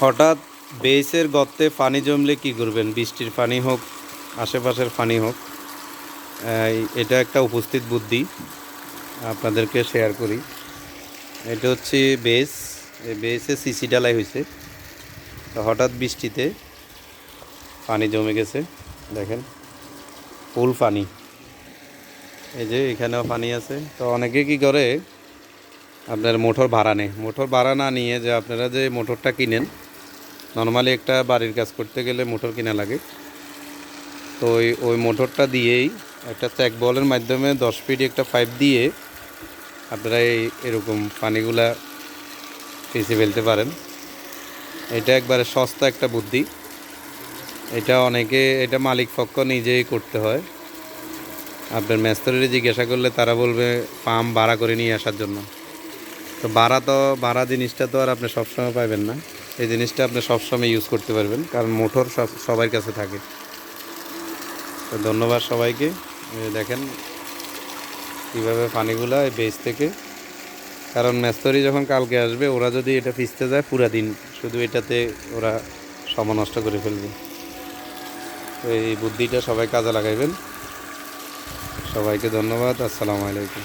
হঠাৎ বেসের গর্তে পানি জমলে কি করবেন? বৃষ্টির পানি হোক, আশেপাশের পানি হোক এটা একটা উপস্থিত বুদ্ধি। আপনাদেরকে শেয়ার করি। এটা হচ্ছে বেস এই বেসে সিসি ডালাই হয়েছে। তো হঠাৎ বৃষ্টিতে পানি জমে গেছে। দেখেন, ফুল পানি। এই যে এখানেও পানি আছে। তো অনেকে কি করে? আপনার মোটর ভাড়া নেই মোটর ভাড়া না নিয়ে যে আপনারা যে মোটরটা কিনেন নর্মালি একটা বাড়ির কাজ করতে গেলে মোটর কিনা লাগে। তো ওই ওই মোটরটা দিয়েই একটা চ্যাক বলের মাধ্যমে দশ ফিট একটা পাইপ দিয়ে আপনারা এই, এরকম পানিগুলা পিছিয়ে ফেলতে পারেন। এটা একবারে সস্তা একটা বুদ্ধি। এটা অনেকে, এটা মালিক পক্ষ নিজেই করতে হয়। আপনার মেস্তরিরে জিজ্ঞাসা করলে তারা বলবে, পাম্প ভাড়া করে নিয়ে আসার জন্য। তো ভাড়া তো, ভাড়া জিনিসটা তো আর আপনি সবসময় পাবেন না। এই জিনিসটা আপনি সবসময় ইউজ করতে পারবেন, কারণ মোটর সব, সবার কাছে থাকে। তো ধন্যবাদ সবাইকে। দেখেন কীভাবে পানিগুলা এই বেস থেকে। কারণ মেস্তরি যখন কালকে আসবে, ওরা যদি এটা ভিজতে যায় পুরা দিন, শুধু এটাতে ওরা সময় নষ্ট করে ফেলবে। তো এই বুদ্ধিটা সবাই কাজে লাগাইবেন। সবাইকে ধন্যবাদ, আসসালামু আলাইকুম।